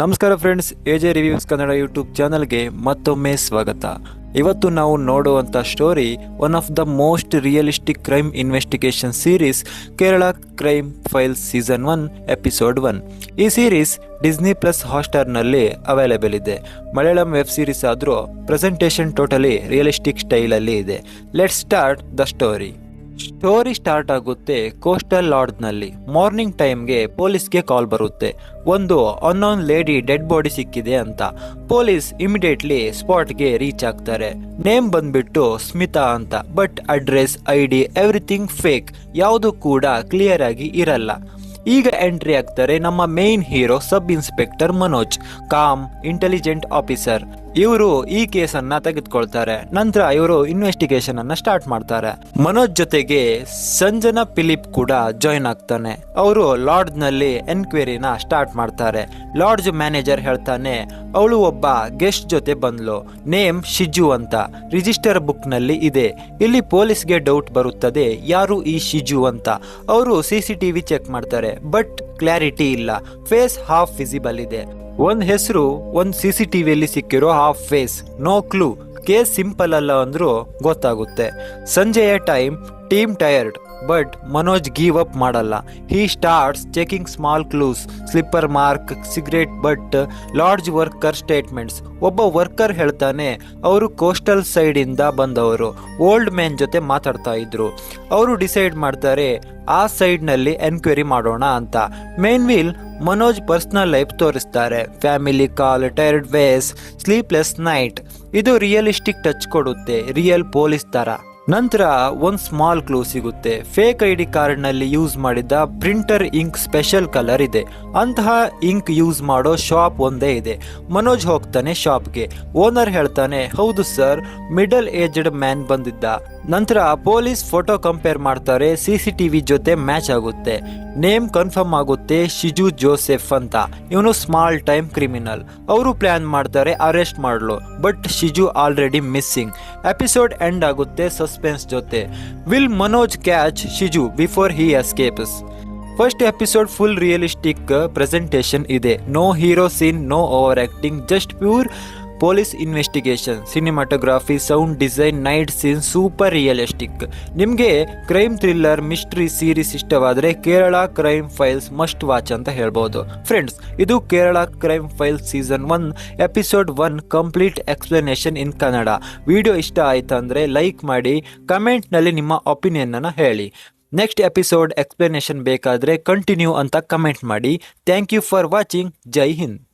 ನಮಸ್ಕಾರ friends A J reviews Kannada YouTube ಚಾನಲ್ಗೆ ಮತ್ತೊಮ್ಮೆ ಸ್ವಾಗತ. ಇವತ್ತು ನಾವು ನೋಡುವಂಥ story one of the most realistic crime investigation series Kerala crime files season one episode one ಈ ಸೀರೀಸ್ ಡಿಸ್ನಿ ಪ್ಲಸ್ ಹಾಟ್ಸ್ಟಾರ್ನಲ್ಲಿ ಅವೈಲೇಬಲ್ ಇದೆ. ಮಲಯಾಳಂ ವೆಬ್ ಸೀರೀಸ್ ಆದರೂ ಪ್ರೆಸೆಂಟೇಷನ್ ಟೋಟಲಿ ರಿಯಲಿಸ್ಟಿಕ್ ಸ್ಟೈಲಲ್ಲಿ ಇದೆ. Let start the story story start ಆಗುತ್ತೆ coastal ಲಾಡ್ಜ್ನಲ್ಲಿ morning ಟೈಮ್ಗೆ ಪೊಲೀಸ್ಗೆ ಕಾಲ್ ಬರುತ್ತೆ. ಒಂದು ಅನ್ನೋನ್ ಲೇಡಿ ಡೆಡ್ ಬಾಡಿ ಸಿಕ್ಕಿದೆ ಅಂತ. ಪೊಲೀಸ್ ಇಮಿಡಿಯೇಟ್ಲಿ ಸ್ಪಾಟ್ಗೆ ರೀಚ್ ಆಗ್ತಾರೆ. ನೇಮ್ ಬಂದ್ಬಿಟ್ಟು ಸ್ಮಿತಾ ಅಂತ. But address, I D, everything fake. ಯಾವುದು ಕೂಡ ಕ್ಲಿಯರ್ ಆಗಿ ಇರಲ್ಲ. ಈಗ ಎಂಟ್ರಿ ಆಗ್ತಾರೆ ನಮ್ಮ main hero sub inspector Manoj. Calm, intelligent officer. ಇವರು ಈ ಕೇಸನ್ನ ತೆಗೆದುಕೊಳ್ತಾರೆ. ನಂತರ ಇವರು ಇನ್ವೆಸ್ಟಿಗೇಷನ್ ಅನ್ನ ಸ್ಟಾರ್ಟ್ ಮಾಡ್ತಾರೆ. ಮನೋಜ್ ಜೊತೆಗೆ ಸಂಜನಾ ಫಿಲಿಪ್ ಕೂಡ ಜಾಯಿನ್ ಆಗ್ತಾನೆ. ಅವರು ಲಾಡ್ಜ್ನಲ್ಲಿ ಎನ್ಕ್ವೈರಿನ ಸ್ಟಾರ್ಟ್ ಮಾಡ್ತಾರೆ. ಲಾಡ್ಜ್ ಮ್ಯಾನೇಜರ್ ಹೇಳ್ತಾನೆ, ಅವಳು ಒಬ್ಬ ಗೆಸ್ಟ್ ಜೊತೆ ಬಂದ್ಲು. ನೇಮ್ ಶಿಜು ಅಂತ. ರಿಜಿಸ್ಟರ್ ಬುಕ್ನಲ್ಲಿ ಇದೆ. ಇಲ್ಲಿ ಪೊಲೀಸ್ಗೆ ಡೌಟ್ ಬರುತ್ತದೆ, ಯಾರು ಈ ಶಿಜು ಅಂತ. ಅವರು ಸಿ ಟಿವಿ ಚೆಕ್ ಮಾಡ್ತಾರೆ ಬಟ್ ಕ್ಲಾರಿಟಿ ಇಲ್ಲ. ಫೇಸ್ ಹಾಫ್ ವಿಸಿಬಲ್ ಇದೆ. ಒಂದ್ ಹೆಸರು, ಒಂದ್ ಸಿ ಸಿ ಟಿವಿಯಲ್ಲಿ ಸಿಕ್ಕಿರೋ half face, no clue, case simple ಅಲ್ಲ ಅಂದ್ರೂ ಗೊತ್ತಾಗುತ್ತೆ. ಸಂಜೆಯ time, team tired. But Manoj give up ಮಾಡಲ್ಲ. He starts checking small clues slipper mark cigarette butt lodge worker statements ಒಬ್ಬ ವರ್ಕರ್ ಹೇಳ್ತಾನೆ, ಅವರು ಕೋಸ್ಟಲ್ ಸೈಡ್ ಇಂದ ಬಂದವರು. ಓಲ್ಡ್ ಮ್ಯಾನ್ ಜೊತೆ ಮಾತಾಡ್ತಾ ಇದ್ರು. ಅವರು ಡಿಸೈಡ್ ಮಾಡ್ತಾರೆ, ಆ ಸೈಡ್ನಲ್ಲಿ ಎನ್ಕ್ವೈರಿ ಮಾಡೋಣ ಅಂತ. Meanwhile Manoj personal life ತೋರಿಸ್ತಾರೆ. Family call tired ways sleepless night ಇದು ರಿಯಲಿಸ್ಟಿಕ್ ಟಚ್ ಕೊಡುತ್ತೆ ರಿಯಲ್ ಪೊಲೀಸ್ ತರ. ನಂತರ ಒಂದು ಸ್ಮಾಲ್ ಕ್ಲೂ ಸಿಗುತ್ತೆ. ಫೇಕ್ ಐ ಡಿ ಕಾರ್ಡ್ನಲ್ಲಿ ಯೂಸ್ ಮಾಡಿದ್ದ ಪ್ರಿಂಟರ್ ಇಂಕ್ ಸ್ಪೆಷಲ್ ಕಲರ್ ಇದೆ. ಅಂತಹ ಇಂಕ್ ಯೂಸ್ ಮಾಡೋ ಶಾಪ್ ಒಂದೇ ಇದೆ. ಮನೋಜ್ ಹೋಗ್ತಾನೆ ಶಾಪ್ಗೆ ಓನರ್ ಹೇಳ್ತಾನೆ, ಹೌದು ಸರ್ ಮಿಡಲ್ ಏಜ್ಡ್ ಮ್ಯಾನ್ ಬಂದಿದ್ದ. ನಂತರ ಪೊಲೀಸ್ ಫೋಟೋ ಕಂಪೇರ್ ಮಾಡ್ತಾರೆ ಸಿ ಟಿವಿ ಜೊತೆ ಮ್ಯಾಚ್ ಆಗುತ್ತೆ. ನೇಮ್ ಕನ್ಫರ್ಮ್ ಆಗುತ್ತೆ, ಶಿಜು ಜೋಸೆಫ್ ಅಂತ. ಇವನು ಸ್ಮಾಲ್ ಟೈಮ್ ಕ್ರಿಮಿನಲ್ ಅವರು ಪ್ಲಾನ್ ಮಾಡ್ತಾರೆ ಅರೆಸ್ಟ್ ಮಾಡಲು. But Shiju already missing episode end ಆಗುತ್ತೆ ಸಸ್ಪೆನ್ಸ್ ಜೊತೆ will Manoj catch Shiju before he escapes first episode full realistic presentation ಇದೆ no hero scene no over acting just pure police investigation, cinematography, sound design, night scene super realistic. ನಿಮಗೆ crime thriller, mystery series ಇಷ್ಟವಾದರೆ Kerala crime files must watch ಅಂತ ಹೇಳ್ಬೋದು. Friends, ಇದು Kerala crime files season one, episode one, complete explanation in Kannada. Video ಇಷ್ಟ ಆಯ್ತಂದ್ರೆ like ಮಾಡಿ, ಕಮೆಂಟ್ನಲ್ಲಿ ನಿಮ್ಮ ಒಪಿನಿಯನ್ನನ್ನು ಹೇಳಿ. ನೆಕ್ಸ್ಟ್ ಎಪಿಸೋಡ್ ಎಕ್ಸ್ಪ್ಲನೇಷನ್ ಬೇಕಾದರೆ ಕಂಟಿನ್ಯೂ ಅಂತ ಕಮೆಂಟ್ ಮಾಡಿ. Thank you for watching. Jai Hind.